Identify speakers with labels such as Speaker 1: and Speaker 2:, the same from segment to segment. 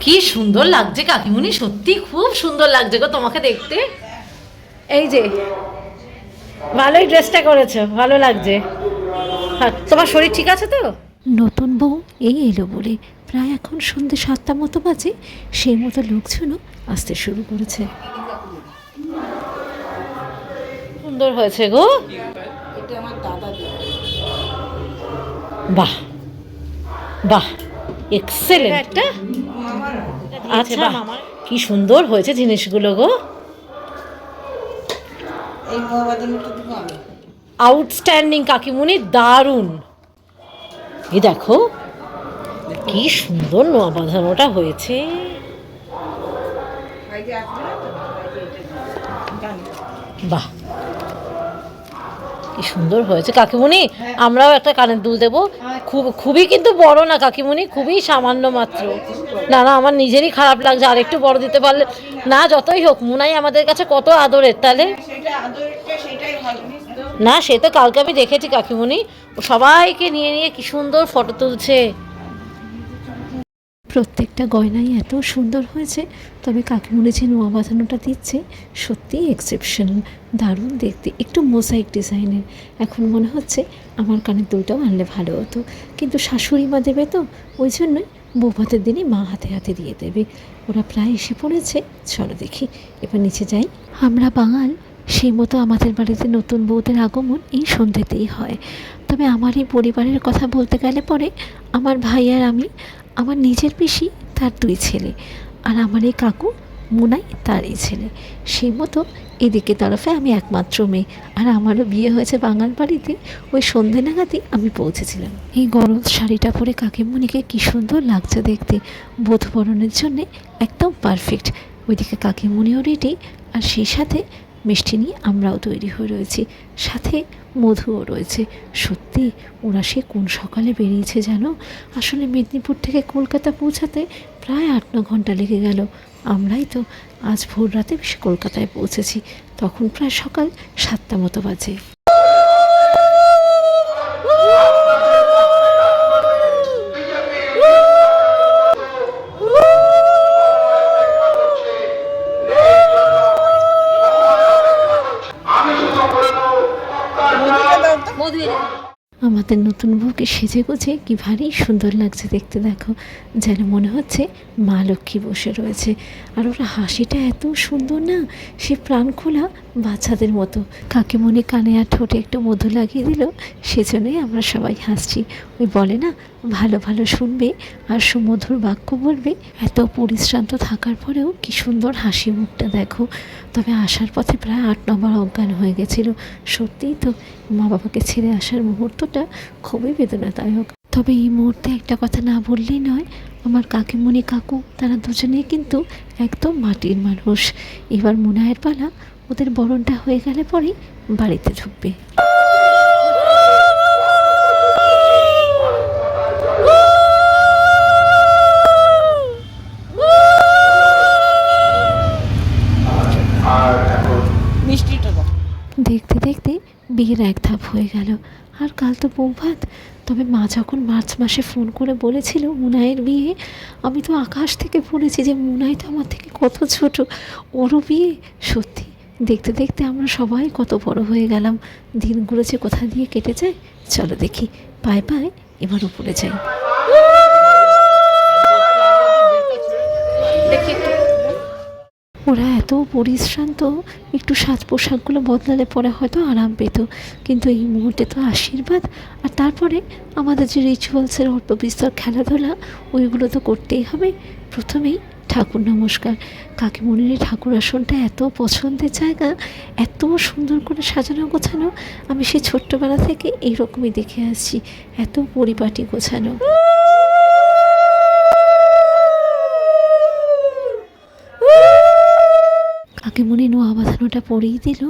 Speaker 1: কি সুন্দর লাগছে কাকিমুনি সত্যি খুব সুন্দর লাগছে গো তোমাকে দেখতে। এই যে ভালোই ড্রেসটা করেছ ভালো লাগছে। হ্যাঁ, তোমার শরীর ঠিক আছে তো?
Speaker 2: নতুন বউ এই এলো বলে প্রায় এখন সন্ধ্যে সাতটা মতো বাজে সেই মতো লোকজনও আসতে শুরু করেছে।
Speaker 1: সুন্দর হয়েছে গো। বাহ বাহ। এক্সেলেন্ট একটা আচ্ছা কি সুন্দর হয়েছে জিনিসগুলো গো। আউটস্ট্যান্ডিং কাকিমুনি দারুণ। এই দেখো কি সুন্দর নোয়া বাঁধানোটা হয়েছে। বাহ। কি সুন্দর হয়েছে। কাকিমুনি, আমরাও একটা কানের দুল দেবো। খুব, খুবই কিন্তু বড় না কাকিমুনি, খুবই সামান্য মাত্র। না না, আমার নিজেরই খারাপ লাগছে, আর একটু বড় দিতে পারলে না, যতই হোক, মুনাই আমাদের কাছে কত আদরের, তাহলে না, সে তো কালকে আমি দেখেছি কাকিমুনি। সবাইকে নিয়ে নিয়ে কি সুন্দর ফটো তুলছে।
Speaker 2: প্রত্যেকটা গয়নাই এত সুন্দর হয়েছে, তবে কাকিমুনি যে নোয়া বাঁধানোটা দিচ্ছে, সত্যিই এক্সেপশনাল দারুণ দেখতে, একটু মোসাইক ডিজাইনের এখন মনে হচ্ছে আমার কানের দুলটাও আনলে ভালো হতো। কিন্তু শাশুড়ি মা দেবে তো, ওই জন্যই বৌভাতের দিনই মা হাতে হাতে দিয়ে দেবে। ওরা প্রায় এসে পড়েছে, চলো দেখি। এবার নিচে যাই। আমরা বাঙাল, সেই মতো আমাদের বাড়িতে নতুন বউদের আগমন এই সন্ধ্যেতেই হয়। তবে আমার এই পরিবারের কথা বলতে গেলে পরে আমার ভাই আর আমি আমার নিজের পিসি, তার দুই ছেলে আর আমার এই কাকু, মুনাই এই ছেলে। সেই মতো এদিকে তরফে আমি একমাত্র মেয়ে আর আমারও বিয়ে হয়েছে বাঙাল বাড়িতে। ওই সন্ধে নাগাদই আমি পৌঁছেছিলাম। এই গরম শাড়িটা পরে কাকিমণিকে কী সুন্দর লাগছে দেখতে। বোধবরণের জন্যে একদম পারফেক্ট ওইদিকে কাকিমণিও রেডি আর সেই সাথে মিষ্টি নিয়ে আমরাও তৈরি হয়ে রয়েছি। সাথে মধুও রয়েছে। সত্যি, ওরা সে কোন সকালে বেরিয়েছে জানো? আসলে মেদিনীপুর থেকে কলকাতা পৌঁছাতে প্রায় আট ন ঘণ্টা লেগে গেল। আমরাই তো আজ ভোর রাতে কলকাতায় পৌঁছেছি। তখন প্রায় সকাল সাতটা মতো বাজে। আমাদের নতুন বউকে সেজে গুজে কি ভারী সুন্দর লাগছে দেখতে, দেখো। যেন মনে হচ্ছে মা লক্ষ্মী বসে রয়েছে। আর ওরা হাসিটা এত সুন্দর না, সে প্রাণ খোলা বাচ্চাদের মতো। কাকে মনে কানে আর ঠোঁটে একটু মধু লাগিয়ে দিল, সেজন্যই আমরা সবাই হাসছি। ওই বলে না, ভালো ভালো শুনবে আর সুমধুর বাক্য বলবে। এত পরিশ্রান্ত থাকার পরেও কি সুন্দর হাসি মুখটা দেখো। তবে আসার পথে প্রায় আট নম্বর অজ্ঞান হয়ে গেছিল। সত্যিই তো মা বাবাকে ছেড়ে আসার মুহূর্তটা খুবই বেদনাদায়ক। তবে এই মুহূর্তে একটা কথা না বললেই নয়, আমার কাকিমণি কাকু, তারা দুজনেই কিন্তু একদম মাটির মানুষ। এবার মুনায়ের পালা ওদের বরণটা হয়ে গেলে পরেই বাড়িতে ঢুকবে। দেখতে দেখতে বিয়ের এক ধাপ হয়ে গেল। আর কাল তো বৌভাত, তবে মা যখন মার্চ মাসে ফোন করে বলেছিল মুনায়ের বিয়ে, আমি তো আকাশ থেকে পড়েছি যে মুনাই তো আমার থেকে কত ছোট। ওরও বিয়ে? সত্যি দেখতে দেখতে আমরা সবাই কত বড় হয়ে গেলাম। দিনগুলো যে কোথা দিয়ে কেটে যায়? চলো দেখি। পায়ে পায়ে এবার উপরে যাই। ওরা এত পরিশ্রান্ত একটু সাজ পোশাকগুলো বদলালে পরে হয়তো আরাম পেত। কিন্তু এই মুহূর্তে তো আশীর্বাদ, আর তারপরে আমাদের যে রিচুয়ালসের অল্প বিস্তর খেলাধুলা, ওইগুলো তো করতেই হবে। প্রথমেই ঠাকুর নমস্কার। কাকিমণির ঠাকুর আসনটা এত পছন্দের জায়গা, এত সুন্দর করে সাজানো গোছানো, আমি সেই ছোট্টবেলা থেকে এইরকমই দেখে আসছি। এত পরিপাটি গোছানো। কাকিমণি নোয়া বাঁধানোটা পরেই দিল।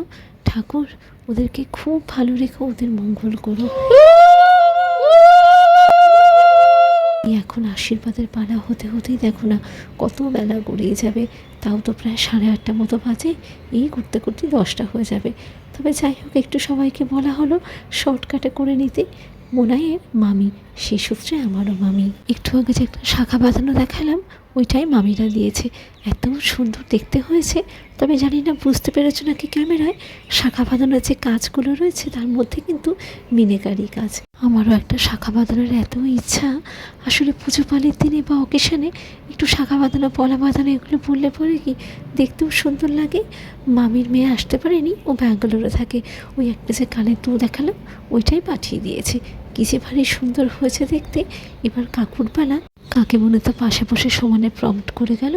Speaker 2: ঠাকুর, ওদেরকে খুব ভালো রেখো, ওদের মঙ্গল করো। এখন আশীর্বাদের পালা হতে হতেই দেখো না কত বেলা গড়িয়ে যাবে। তাও তো প্রায় সাড়ে আটটা মতো বাজে, এই করতে করতে দশটা হয়ে যাবে। তবে যাই হোক, একটু সবাইকে বলা হলো শর্টকাটে করে নিতে। মোনায়ের মামি সেই সূত্রে আমারও মামি। একটু আগে যে একটা শাখা বাঁধানো দেখালাম ওইটাই মামিরা দিয়েছে। এত সুন্দর দেখতে হয়েছে, তবে জানি না, বুঝতে পেরেছ নাকি ক্যামেরায়? শাখা বাঁধানোর যে কাজগুলো রয়েছে, তার মধ্যে কিন্তু মিনেকারি কাজ। আমারও একটা শাখা বাঁধানোর এত ইচ্ছা। আসলে পুজো পালের দিনে বা অকেশনে একটু শাখা বাঁধানো, পলা বাঁধানো, এগুলো বললে পরে কি দেখতেও সুন্দর লাগে? মামির মেয়ে আসতে পারেনি, ও ব্যাঙ্গালোরে থাকে। ওই একটা যে কানের দু দেখালাম ওইটাই পাঠিয়ে দিয়েছে। কি যে ভারী সুন্দর হয়েছে দেখতে। এবার কাকুর বেলা কাকে মনে তো পাশে বসে সমানে প্রম্পট করে গেল?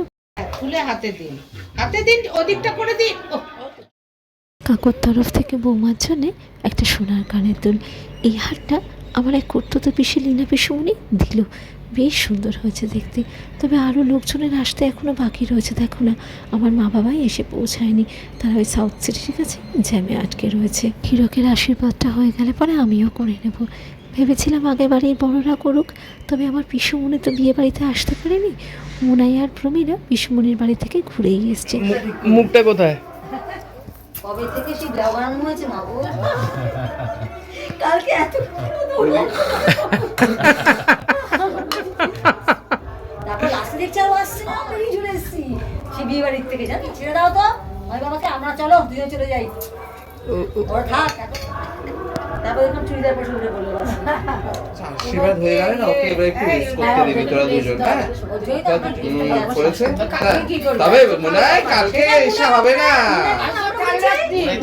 Speaker 3: খুলে হাতে দিন। হাতে দিন ওদিকটা করে দিন।
Speaker 2: কাকুর তরফ থেকে বৌমার জন্যে একটা সোনার কানের দুল। এই হারটা আমার এক কর্তৃত পিসি লীনা পিসুমনি দিল। বেশ সুন্দর হয়েছে দেখতে। তবে আরও লোকজনের আসতে এখনও বাকি রয়েছে। দেখো না আমার মা বাবাই এসে পৌঁছায়নি। তারা ওই সাউথ সিটির কাছে জ্যামে আটকে রয়েছে। হীরকের আশীর্বাদটা হয়ে গেলে পরে আমিও করে নেব। ভেবেছিলাম আগে বাড়ির বড়রা করুক তবে আমার পিসুমনি তো বিয়ে বাড়িতে আসতে পারেনি। মুনাই আর প্রমীরা পিসুমনির বাড়ি থেকে ঘুরেই এসছে।
Speaker 4: মুখটা কোথায়?
Speaker 5: কবে থেকে সেই ব্লাউ হয়েছে মা কালকে এত তারপর লাস্টে দেখছি আরও আসছে না বেরিয়ে চলে এসেছি। সে বিয়ে বাড়ির থেকে জানি? ছেড়ে দাও তো। আমি বাবাকে আমরা চলো দুজন চলে যাই। ওরা থাক এখন- তারপর দেখলাম চুড়িদার পরে উঠে বলল
Speaker 4: আশীর্বাদ হয়ে গেলে না ওকে এবার একটু রেস্ট করতে দিবি তোরা দুজন হ্যাঁ? করেছে হ্যাঁ, তবে মনে হয় কালকে এসে হবে না।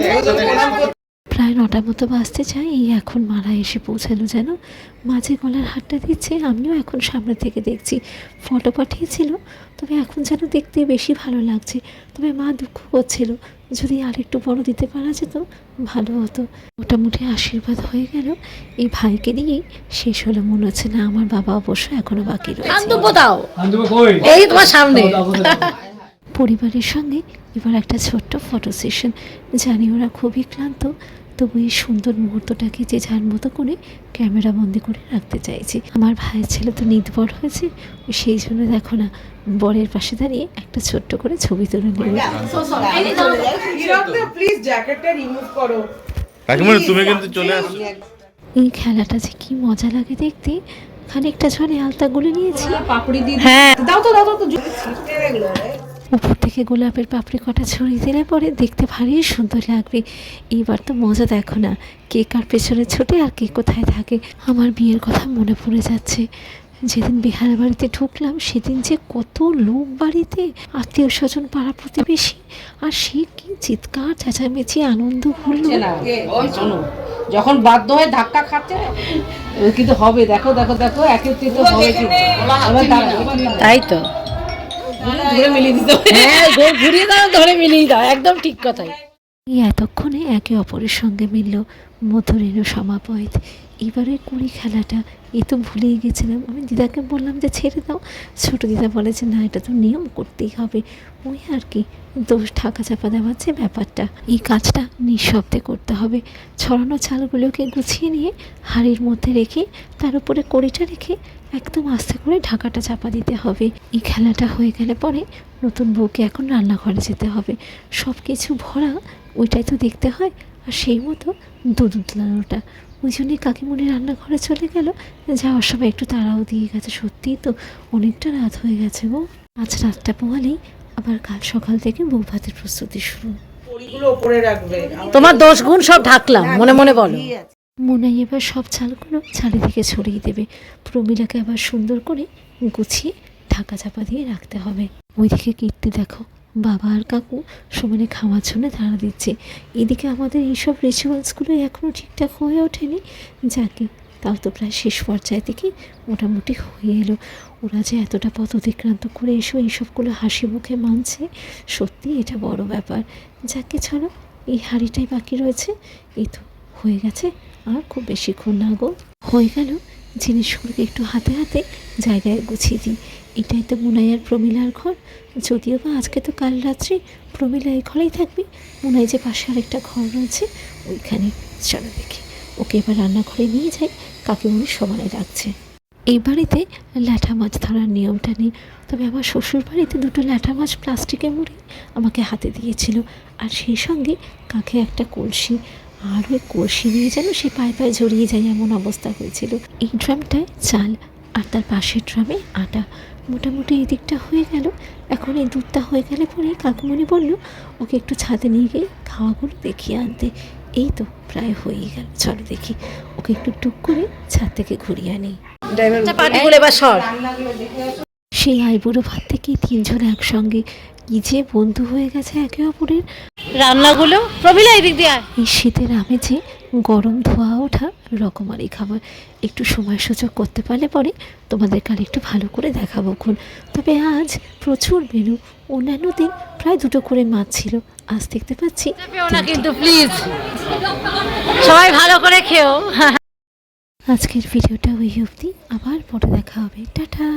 Speaker 4: দেখো তো প্রণাম করতে
Speaker 2: প্রায় নটার মতো বাজতে চাই এই এখন মারা এসে পৌঁছালো যেন। মাঝে গলার হাটটা দিচ্ছে আমিও এখন সামনে থেকে দেখছি। ফটো পাঠিয়েছিল তবে এখন যেন দেখতে বেশি ভালো লাগছে। তবে মা দুঃখ করছিল যদি আর একটু বড় দিতে পারা যেত ভালো হতো। মোটামুটি আশীর্বাদ হয়ে গেল। এই ভাইকে দিয়েই শেষ হলো মনে হচ্ছে না আমার বাবা অবশ্য এখনও বাকি রয়েছে।
Speaker 1: এই তোমার সামনে।
Speaker 2: পরিবারের সঙ্গে এবার একটা ছোট্ট ফটো সেশন জানি ওরা খুবই ক্লান্ত। তবু এই সুন্দর মুহূর্তটাকে যে যার মতো করে ক্যামেরা বন্দি করে রাখতে চাইছি। আমার ভাইয়ের ছেলে তো নির্ভর হয়েছে সেই জন্য দেখো না বরের পাশে দাঁড়িয়ে একটা ছোট্ট করে ছবি তুলে নেবে
Speaker 3: প্লিজ জ্যাকেটটা রিমুভ করো।
Speaker 4: কাকিমণি তুমি কিন্তু চলে আসো।
Speaker 2: এই খেলাটা যে কি মজা লাগে দেখতে খানিকটা ঝরে আলতা গুলে নিয়েছি
Speaker 3: পাপড়ি দিয়ে
Speaker 1: হ্যাঁ।
Speaker 3: দাও তো দাও তো
Speaker 2: উপর থেকে গোলাপের পাপড়ি কটা ছড়িয়ে দিলে পরে দেখতে ভারী সুন্দর লাগবে। এইবার তো মজা দেখো না কে কার পেছনে ছোটে আর কে কোথায় থাকে। আমার বিয়ের কথা মনে পড়ে যাচ্ছে। যেদিন বিহার বাড়িতে ঢুকলাম সেদিন যে কত লোক বাড়িতে আত্মীয় স্বজন পাড়া প্রতিবেশী আর সে কি চিৎকার চেঁচামেচি আনন্দ হলো
Speaker 3: শোনো যখন বাধ্য হয়ে ধাক্কা খাচ্ছে কিন্তু হবে দেখো দেখো দেখো একত্রিত হবে
Speaker 1: তাই তো।
Speaker 3: ধরে মিলিয়ে দিতে
Speaker 1: হ্যাঁ ঘুরিয়ে দাও ধরে মিলিয়ে দাও একদম ঠিক কথাই।
Speaker 2: এই এতক্ষণে একে অপরের সঙ্গে মিলল মধুরেণু সমাপয়েত। এবারে কুড়ি খেলাটা এ তো ভুলেই গেছিলাম। আমি দিদাকে বললাম যে ছেড়ে দাও। ছোটো দিদা বলে যে না এটা তো নিয়ম করতেই হবে। ওই আর কি দোষ ঢাকা চাপা দেওয়ার যে ব্যাপারটা, এই কাজটা নিঃশব্দে করতে হবে। ছড়ানো চালগুলোকে গুছিয়ে নিয়ে হাঁড়ির মধ্যে রেখে, তার উপরে কড়িটা রেখে একদম আস্তে করে ঢাকাটা চাপা দিতে হবে। এই খেলাটা হয়ে গেলে পরে নতুন বউকে এখন রান্নাঘরে যেতে হবে। সব কিছু ভরা, ওইটাই তো দেখতে হয়, আর সেই মতো দুধ উতলানোটা। ওই জন্যই কাকিমুনি রান্নাঘরে চলে গেল। যাওয়ার সময় একটু তাড়াও দিয়ে গেছে। সত্যিই তো অনেকটা রাত হয়ে গেছে গো। আজ রাতটা পোহালেই আবার কাল সকাল থেকে বউ ভাতের প্রস্তুতি শুরু।
Speaker 3: পরিগুলো উপরে
Speaker 1: তোমার দোষ গুণ সব ঢাকলাম মনে মনে বলো।
Speaker 2: মুনাই এবার সব চালগুলো চারিদিকে ছড়িয়ে দেবে। প্রমিলাকে আবার সুন্দর করে গুছিয়ে ঢাকা চাপা দিয়ে রাখতে হবে। ওইদিকে কীর্তি দেখো বাবা আর কাকু সমানে খাওয়ার জন্য তাড়া দিচ্ছে। এদিকে আমাদের এইসব রিচুয়ালসগুলো এখনও ঠিকঠাক হয়ে ওঠেনি। যাকে তাও তো প্রায় শেষ পর্যায়ে থেকে মোটামুটি হয়ে এলো। ওরা যে এতটা পথ অতিক্রান্ত করে এসো, এইসবগুলো হাসি মুখে মানছে, সত্যি এটা বড় ব্যাপার। যাকে চলো এই হাঁড়িটাই বাকি রয়েছে। এই তো হয়ে গেছে, আর খুব বেশিক্ষণ না গো। হয়ে গেল, জিনিসগুলোকে একটু হাতে হাতে জায়গায় গুছিয়ে দিই। এটাই তো মুনাইয়ার প্রমিলার ঘর। যদিও বা আজকে তো কাল রাত্রি প্রমিলা এই ঘরেই থাকবে, মুনাই যে পাশে আরেকটা ঘর রয়েছে, ওইখানে চলো দেখি। ওকে এবার রান্নাঘরে নিয়ে যাই কাকিমুনি সমানে রাখছে এই বাড়িতে ল্যাঠা মাছ ধরার নিয়মটা নেই, তবে আমার শ্বশুর বাড়িতে দুটো ল্যাঠা মাছ প্লাস্টিকে মুড়ে আমাকে হাতে দিয়েছিল, আর সেই সঙ্গে কাকে একটা কলসি, আর ওই কলসি নিয়ে যেন সে পায়ে পায়ে জড়িয়ে যায় এমন অবস্থা হয়েছিল। এই ড্রামটায় চাল, আর তার পাশের ড্রামে আটা। মোটামুটি এই দিকটা হয়ে গেল। এখন এই দুধটা হয়ে গেলে পরে কাকুমণি বলল, ওকে একটু ছাদে নিয়ে গিয়ে খাওয়াগুলো দেখিয়ে আনতে। এই তো প্রায় হয়েই গেল। চলো দেখি ওকে একটু টুক করে ছাদ থেকে ঘুরিয়ে আনি।
Speaker 1: আচ্ছা,
Speaker 2: সেই আইবুড়ো ভাত থেকে তিনজন একসঙ্গে কি যে বন্ধু হয়ে গেছে একে অপরের।
Speaker 1: রান্নাগুলো? প্রমিলা এদিক দিয়ে
Speaker 2: এই শীতের আমেজে গরম ধোয়া ওঠা রকমারি খাবার একটু সময় সুযোগ করতে পারলে পরে তোমাদের কাল একটু ভালো করে দেখাবো খুন। তবে আজ প্রচুর মেনু অন্যান্য দিন প্রায় দুটো করে মাছ ছিল। আজ দেখতে পাচ্ছি
Speaker 1: না কিন্তু প্লিজ সবাই ভালো করে খেও।
Speaker 2: আজকের ভিডিওটা ওই অবধি। আবার পরে দেখা হবে। টাটা।